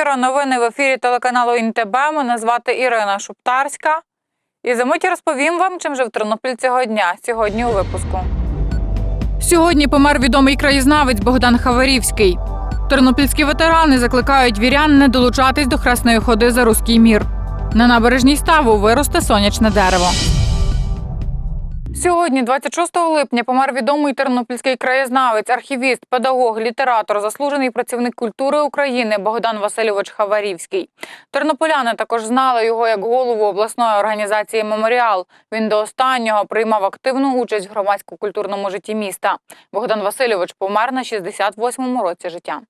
Вечора. Новини в ефірі телеканалу ІНТБ. Мене звати Ірина Шуптарська. І за мить розповім вам, чим жив Тернопіль цього дня. Сьогодні у випуску. Сьогодні помер відомий краєзнавець Богдан Хаварівський. Тернопільські ветерани закликають вірян не долучатись до хресної ходи за руський мір. На набережній ставу виросте сонячне дерево. Сьогодні, 26 липня, помер відомий тернопільський краєзнавець, архівіст, педагог, літератор, заслужений працівник культури України Богдан Васильович Хаварівський. Тернополяни також знали його як голову обласної організації Меморіал. Він до останнього приймав активну участь в громадсько-культурному житті міста. Богдан Васильович помер на 68-му році життя.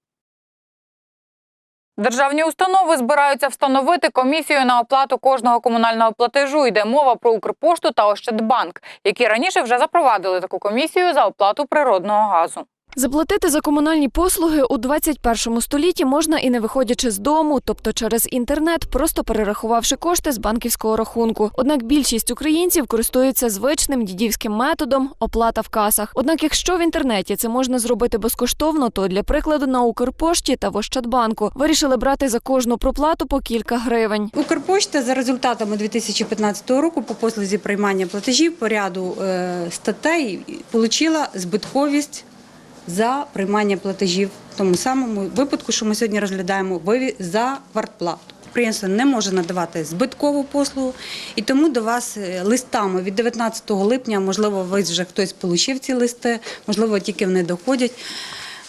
Державні установи збираються встановити комісію на оплату кожного комунального платежу. Йде мова про Укрпошту та Ощадбанк, які раніше вже запровадили таку комісію за оплату природного газу. Заплатити за комунальні послуги у 21 столітті можна і не виходячи з дому, тобто через інтернет, просто перерахувавши кошти з банківського рахунку. Однак більшість українців користуються звичним дідівським методом оплата в касах. Однак, якщо в інтернеті це можна зробити безкоштовно, то для прикладу на Укрпошті та в Ощадбанку вирішили брати за кожну проплату по кілька гривень. Укрпошта за результатами 2015 року по послузі приймання платежів по ряду е, статей отримала збитковість за приймання платежів в тому самому випадку, що ми сьогодні розглядаємо за вартплату. Підприємство не може надавати збиткову послугу, і тому до вас е, листами від 19 липня, можливо, ви вже хтось отримав ці листи, можливо, тільки вони доходять.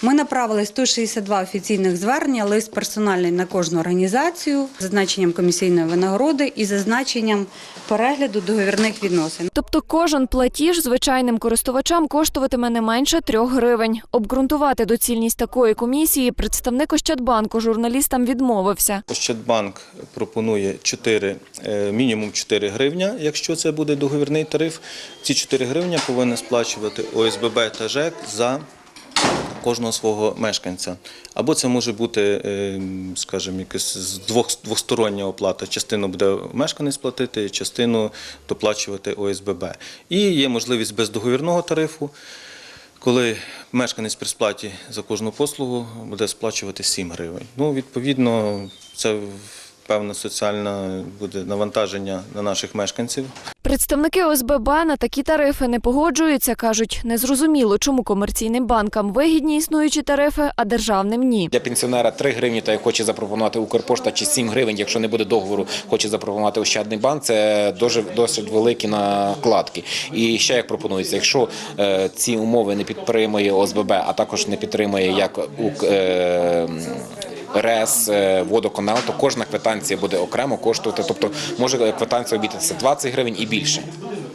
Ми направили 162 офіційних звернення, лист персональний на кожну організацію, зазначенням комісійної винагороди і зазначенням перегляду договірних відносин. Тобто кожен платіж звичайним користувачам коштуватиме не менше трьох гривень. Обґрунтувати доцільність такої комісії представник Ощадбанку журналістам відмовився. Ощадбанк пропонує 4, е, мінімум 4 гривня, якщо це буде договірний тариф. Ці 4 гривня повинен сплачувати ОСББ та ЖЕК за кожного свого мешканця. Або це може бути, е, скажімо, якась з двох, двостороння оплата. Частину буде мешканець платити, частину доплачувати ОСББ. І є можливість бездоговірного тарифу, коли мешканець при сплаті за кожну послугу буде сплачувати 7 гривень. Ну, відповідно, це певне соціальне буде навантаження на наших мешканців. Представники ОСББ на такі тарифи не погоджуються. кажуть, незрозуміло, чому комерційним банкам вигідні існуючі тарифи, а державним ні. Для пенсіонера 3 гривні, та як хоче запропонувати Укрпошта, чи 7 гривень, якщо не буде договору, хоче запропонувати Ощадний банк. Це дуже досить великі накладки. І ще як пропонується, якщо е, ці умови не підтримує ОСББ, а також не підтримує як. Е, РЕС, е, водоканал, то кожна квитанція буде окремо коштувати. Тобто може квитанція обійтися 20 гривень і більше.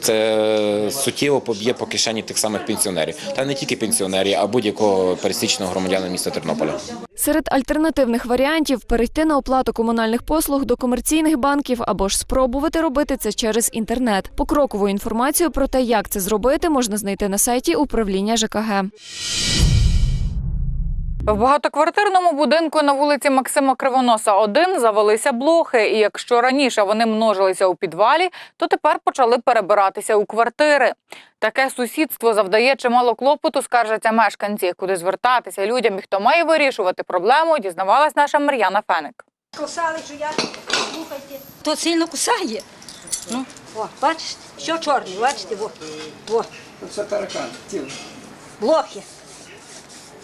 Це суттєво поб'є по кишені тих самих пенсіонерів. Та не тільки пенсіонерів, а будь-якого пересічного громадянина міста Тернополя. Серед альтернативних варіантів перейти на оплату комунальних послуг до комерційних банків або ж спробувати робити це через інтернет. Покрокову інформацію про те, як це зробити, можна знайти на сайті управління ЖКГ. В багатоквартирному будинку на вулиці Максима Кривоноса 1 завелися блохи. І якщо раніше вони множилися у підвалі, то тепер почали перебиратися у квартири. Таке сусідство завдає чимало клопоту, скаржаться мешканці. Куди звертатися людям і хто має вирішувати проблему, дізнавалась наша Мар'яна Феник. Кусали, що я слухайте. То сильно кусає. Ну, о, бачите, що чорний, бачите, во, во. Це таракан, тіл. Блохи.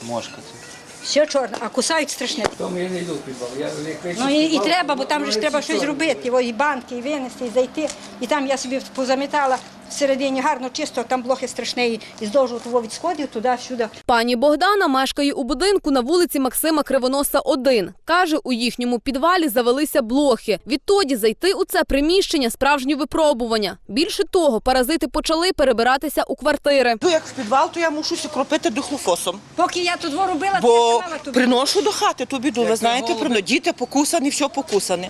Мошка це. Все чорне, а кусають страшне. Тому я не йду в підвал. Я як Ну і, і треба, бо там же ж треба щось робити. О, і банки, і винести, і зайти. І там я собі позамітала всередині гарно, чисто, там блохи страшне, і здовжу того від сходів, туди-сюди. Пані Богдана мешкає у будинку на вулиці Максима Кривоноса 1. Каже, у їхньому підвалі завелися блохи. Відтоді зайти у це приміщення справжнє випробування. Більше того, паразити почали перебиратися у квартири. Як в підвал, то я мушу кропити дихлофосом. Поки я тут робила, то Бо приношу до хати ту біду, ви знаєте, прино... діти покусані, все покусане.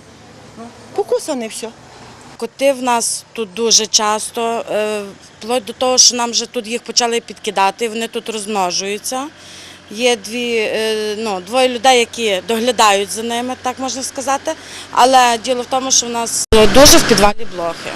Покусане все. Коти в нас тут дуже часто, е, вплоть до того, що нам вже тут їх почали підкидати, вони тут розмножуються. Є дві, е, ну, двоє людей, які доглядають за ними, так можна сказати. Але діло в тому, що в нас дуже в підвалі блохи.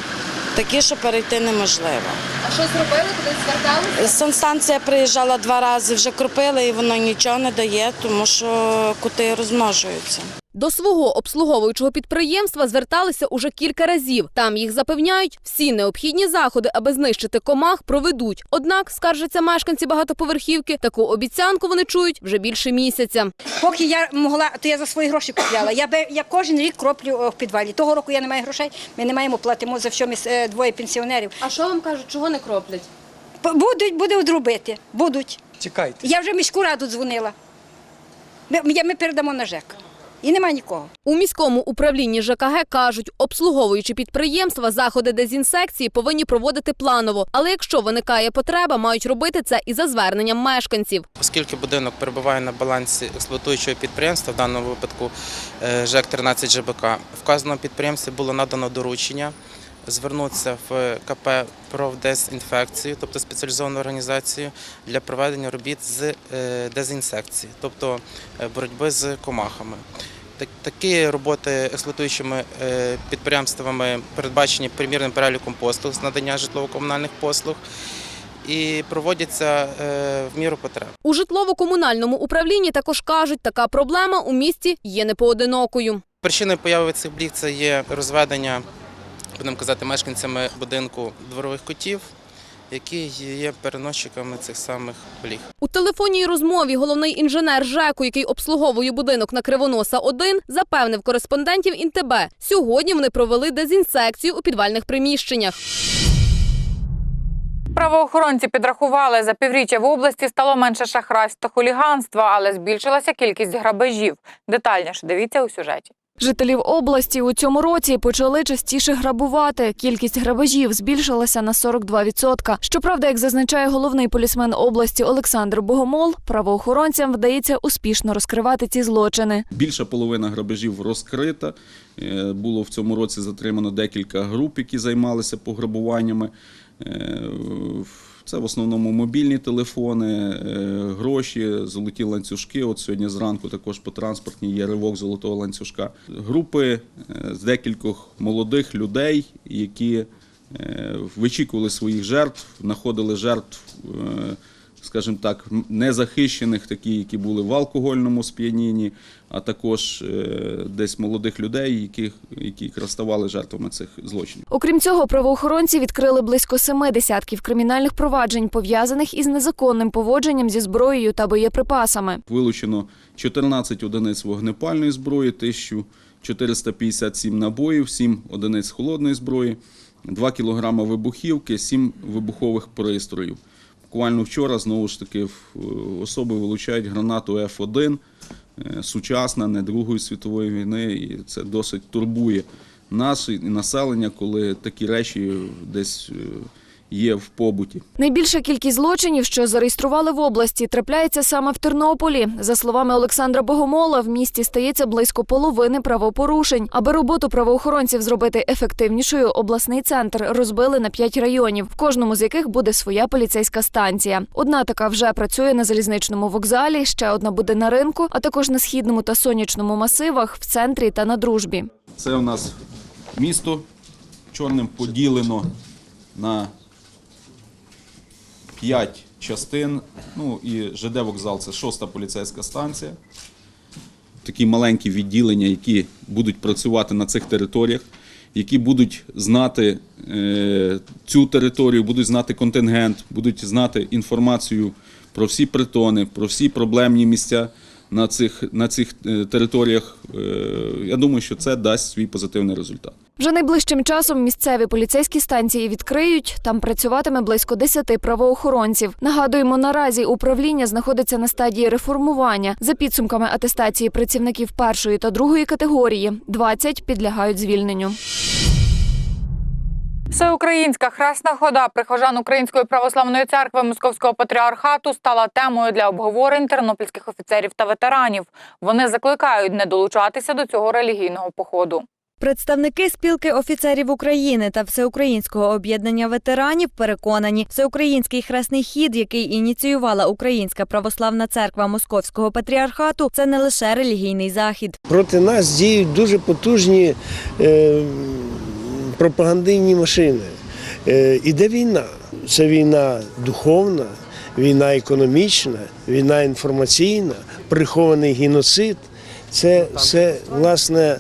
Такі, що перейти неможливо. А що зробили? Куди зверталися? Санстанція приїжджала два рази, вже кропили і воно нічого не дає, тому що кути розмножуються. До свого обслуговуючого підприємства зверталися уже кілька разів. Там їх запевняють, всі необхідні заходи, аби знищити комах, проведуть. Однак, скаржаться мешканці багатоповерхівки, таку обіцянку вони чують вже більше місяця. Поки я могла, то я за свої гроші купляла. Я, би, я кожен рік кроплю е, в підвалі. Того року я не маю грошей, ми не маємо платимо за що ми е, двоє пенсіонерів. А що вам кажуть, чого не кроплять? Будуть, будуть робити, будуть. Чекайте. Я вже міську раду дзвонила. Ми, ми передамо на ЖЕК. І немає нікого. У міському управлінні ЖКГ кажуть, обслуговуючи підприємства, заходи дезінсекції повинні проводити планово. Але якщо виникає потреба, мають робити це і за зверненням мешканців. Оскільки будинок перебуває на балансі експлуатуючого підприємства, в даному випадку е, ЖЕК 13 ЖБК, вказаному підприємстві було надано доручення звернутися в КП «Профдезінфекцію», тобто спеціалізовану організацію для проведення робіт з е, дезінсекції, тобто е, боротьби з комахами. Такі роботи експлуатуючими е, підприємствами передбачені примірним переліком послуг з надання житлово-комунальних послуг і проводяться в міру потреб. У житлово-комунальному управлінні також кажуть, така проблема у місті є непоодинокою. Причиною появи цих бліг це є розведення, будемо казати, мешканцями будинку дворових котів, які є переносчиками цих самих бліг. У телефонній розмові головний інженер ЖЕКу, який обслуговує будинок на Кривоноса 1, запевнив кореспондентів ІНТБ. Сьогодні вони провели дезінсекцію у підвальних приміщеннях. Правоохоронці підрахували, за півріччя в області стало менше шахрайств та хуліганства, але збільшилася кількість грабежів. Детальніше дивіться у сюжеті. Жителів області у цьому році почали частіше грабувати. Кількість грабежів збільшилася на 42%. Щоправда, як зазначає головний полісмен області Олександр Богомол, правоохоронцям вдається успішно розкривати ці злочини. Більша половина грабежів розкрита. Е, Було в цьому році затримано декілька груп, які займалися пограбуваннями. Це в основному мобільні телефони, е, гроші, золоті ланцюжки. От сьогодні зранку також по транспортній є ривок золотого ланцюжка. Групи е, з декількох молодих людей, які е, вичікували своїх жертв, знаходили жертв. Скажімо так, незахищених, такі, які були в алкогольному сп'янінні, а також е, десь молодих людей, яких, які якраз ставали жертвами цих злочинів. Окрім цього, правоохоронці відкрили близько семи десятків кримінальних проваджень, пов'язаних із незаконним поводженням зі зброєю та боєприпасами. Вилучено 14 одиниць вогнепальної зброї, 1457 набоїв, 7 одиниць холодної зброї, 2 кілограми вибухівки, 7 вибухових пристроїв. Буквально вчора знову ж таки особи вилучають гранату F1, е, сучасна, не Другої світової війни, і це досить турбує нас і населення, коли такі речі десь е, є в побуті. Найбільша кількість злочинів, що зареєстрували в області, трапляється саме в Тернополі. За словами Олександра Богомола, в місті стається близько половини правопорушень. Аби роботу правоохоронців зробити ефективнішою, обласний центр розбили на п'ять районів, в кожному з яких буде своя поліцейська станція. Одна така вже працює на залізничному вокзалі, ще одна буде на ринку, а також на східному та сонячному масивах, в центрі та на дружбі. Це у нас місто чорним поділено на п'ять частин. Ну і ЖД вокзал це шоста поліцейська станція. Такі маленькі відділення, які будуть працювати на цих територіях, які будуть знати е, цю територію, будуть знати контингент, будуть знати інформацію про всі притони, про всі проблемні місця на цих, на цих е, територіях. Е, я думаю, що це дасть свій позитивний результат. Вже найближчим часом місцеві поліцейські станції відкриють. Там працюватиме близько 10 правоохоронців. Нагадуємо, наразі управління знаходиться на стадії реформування. За підсумками атестації працівників першої та другої категорії 20 підлягають звільненню. Всеукраїнська хресна хода прихожан Української православної церкви Московського патріархату стала темою для обговорень тернопільських офіцерів та ветеранів. Вони закликають не долучатися до цього релігійного походу. Представники спілки офіцерів України та Всеукраїнського об'єднання ветеранів переконані, всеукраїнський хресний хід, який ініціювала Українська православна церква Московського патріархату, це не лише релігійний захід. Проти нас діють дуже потужні е, пропагандийні машини. Е, Іде війна. Це війна духовна, війна економічна, війна інформаційна, прихований геноцид. Це все, власне,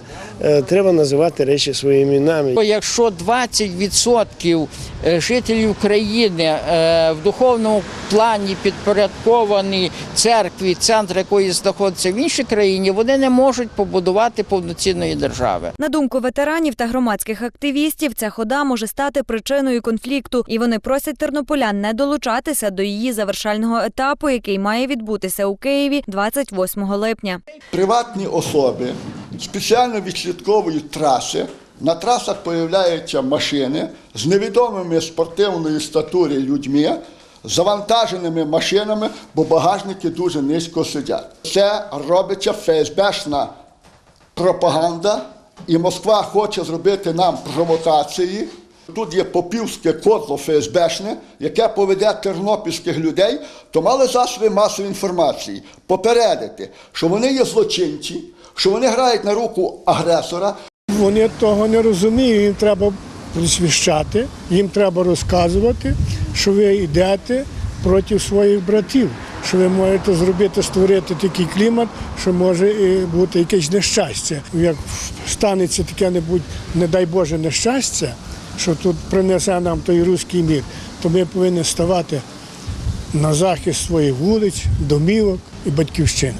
треба називати речі своїми іменами. Якщо 20% жителів країни е, в духовному плані підпорядковані церкві, центр якої знаходиться в іншій країні, вони не можуть побудувати повноцінної держави. На думку ветеранів та громадських активістів, ця хода може стати причиною конфлікту, і вони просять тернополян не долучатися до її завершального етапу, який має відбутися у Києві 28 липня. Приватні особи спеціально відслідковують траси. На трасах появляються машини з невідомими спортивної статури людьми, завантаженими машинами, бо багажники дуже низько сидять. Це робиться ФСБшна пропаганда, і Москва хоче зробити нам провокації. Тут є попівське кодло ФСБшне, яке поведе тернопільських людей, то мали засоби масової інформації попередити, що вони є злочинці, що вони грають на руку агресора. Вони того не розуміють, їм треба просвіщати, їм треба розказувати, що ви йдете проти своїх братів, що ви можете зробити, створити такий клімат, що може бути якесь нещастя. Як станеться таке-небудь, не дай Боже, нещастя, що тут принесе нам той руський мір, то ми повинні ставати на захист своїх вулиць, домівок і батьківщини.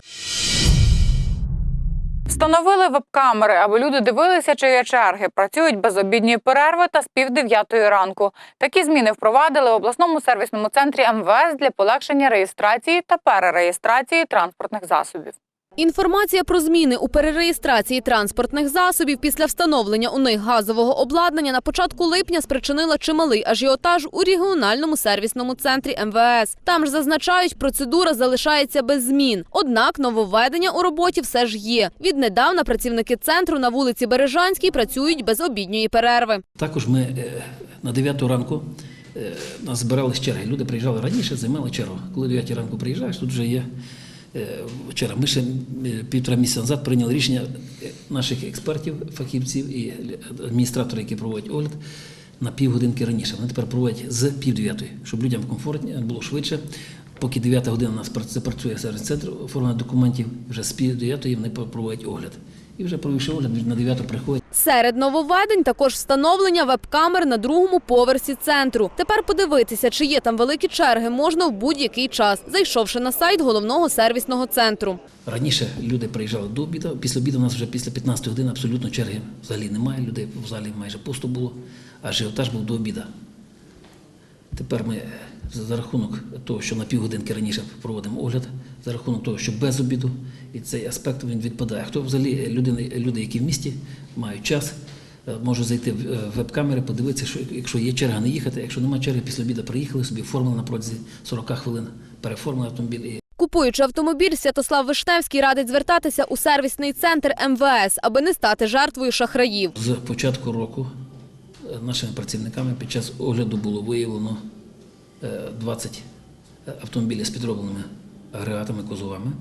Встановили веб-камери, аби люди дивилися, чи є черги. Працюють без обідньої перерви та з пів дев'ятої ранку. Такі зміни впровадили в обласному сервісному центрі МВС для полегшення реєстрації та перереєстрації транспортних засобів. Інформація про зміни у перереєстрації транспортних засобів після встановлення у них газового обладнання на початку липня спричинила чималий ажіотаж у регіональному сервісному центрі МВС. Там ж зазначають, процедура залишається без змін. Однак нововведення у роботі все ж є. Віднедавна працівники центру на вулиці Бережанській працюють без обідньої перерви. Також ми е, на 9 ранку е, нас збирались черги. Люди приїжджали раніше, займали чергу. Коли 9 ранку приїжджаєш, тут вже є е, черга. Ми ще е, півтора місяця назад прийняли рішення е, наших експертів, фахівців і адміністраторів, які проводять огляд, на півгодинки раніше. Вони тепер проводять з пів дев'ятої, щоб людям комфортні було швидше. Поки 9 година у нас пра- працює сервіс-центр оформлення документів, вже з пів дев'ятої вони проводять огляд. І вже огляд, на 9 приходять. Серед нововведень також встановлення веб-камер на другому поверсі центру. Тепер подивитися, чи є там великі черги, можна в будь-який час, зайшовши на сайт головного сервісного центру. Раніше люди приїжджали до обіду, після обіду у нас вже після 15 години абсолютно черги взагалі немає. Людей в залі майже пусто було, а ажіотаж був до обіду. Тепер ми за рахунок того, що на півгодинки раніше проводимо огляд, за рахунок того, що без обіду, і цей аспект він відпадає. Хто взагалі люди, люди які в місті мають час, е, можуть зайти в е, веб-камери, подивитися, що якщо є черга, не їхати. Якщо немає черги, після обіду приїхали собі, оформили на протязі 40 хвилин, переформили автомобіль і Купуючи автомобіль, Святослав Вишневський радить звертатися у сервісний центр МВС, аби не стати жертвою шахраїв. З початку року е, нашими працівниками під час огляду було виявлено е, 20 автомобілів з підробленими агрегатами, кузовами,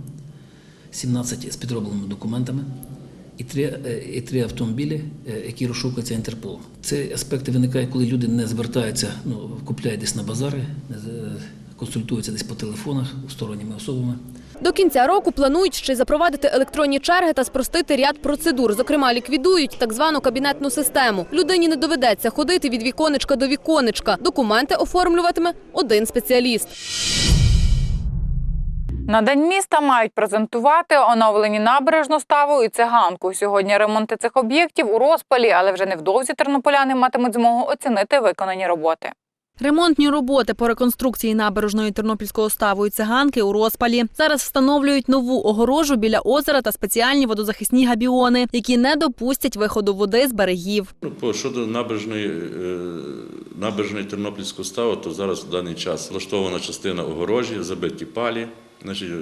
17 з підробленими документами і три, е, і три автомобілі, е, які розшукуються Інтерполом. Ці аспекти виникають, коли люди не звертаються, ну, купляють десь на базари, консультуються десь по телефонах сторонніми особами. До кінця року планують ще запровадити електронні черги та спростити ряд процедур. Зокрема, ліквідують так звану кабінетну систему. Людині не доведеться ходити від віконечка до віконечка. Документи оформлюватиме один спеціаліст. На день міста мають презентувати оновлені набережну ставу і циганку. Сьогодні ремонти цих об'єктів у розпалі, але вже невдовзі тернополяни матимуть змогу оцінити виконані роботи. Ремонтні роботи по реконструкції набережної Тернопільського ставу і циганки у розпалі. Зараз встановлюють нову огорожу біля озера та спеціальні водозахисні габіони, які не допустять виходу води з берегів. Щодо набережної, е, набережної Тернопільського ставу, то зараз в даний час влаштована частина огорожі, забиті палі, значить, е,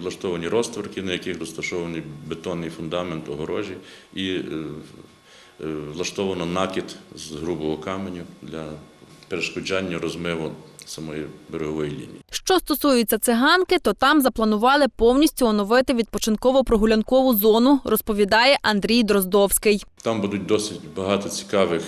влаштовані розтворки, на яких розташований бетонний фундамент огорожі, і е, влаштовано накид з грубого каменю для перешкоджання розмиву самої берегової лінії. Що стосується циганки, то там запланували повністю оновити відпочинково-прогулянкову зону, розповідає Андрій Дроздовський. Там будуть досить багато цікавих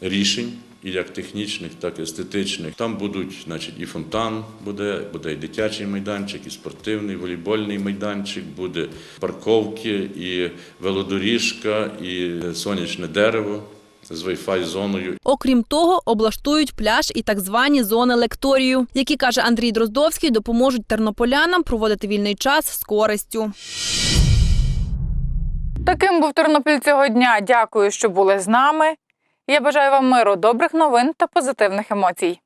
рішень і як технічних, так і естетичних. Там будуть, значить, і фонтан буде, буде і дитячий майданчик, і спортивний, волейбольний майданчик, буде парковки, і велодоріжка, і сонячне дерево з Wi-Fi зоною. Окрім того, облаштують пляж і так звані зони лекторію, які каже Андрій Дроздовський, допоможуть тернополянам проводити вільний час з користю. Таким був Тернопіль цього дня. Дякую, що були з нами. Я бажаю вам миру, добрих новин та позитивних емоцій.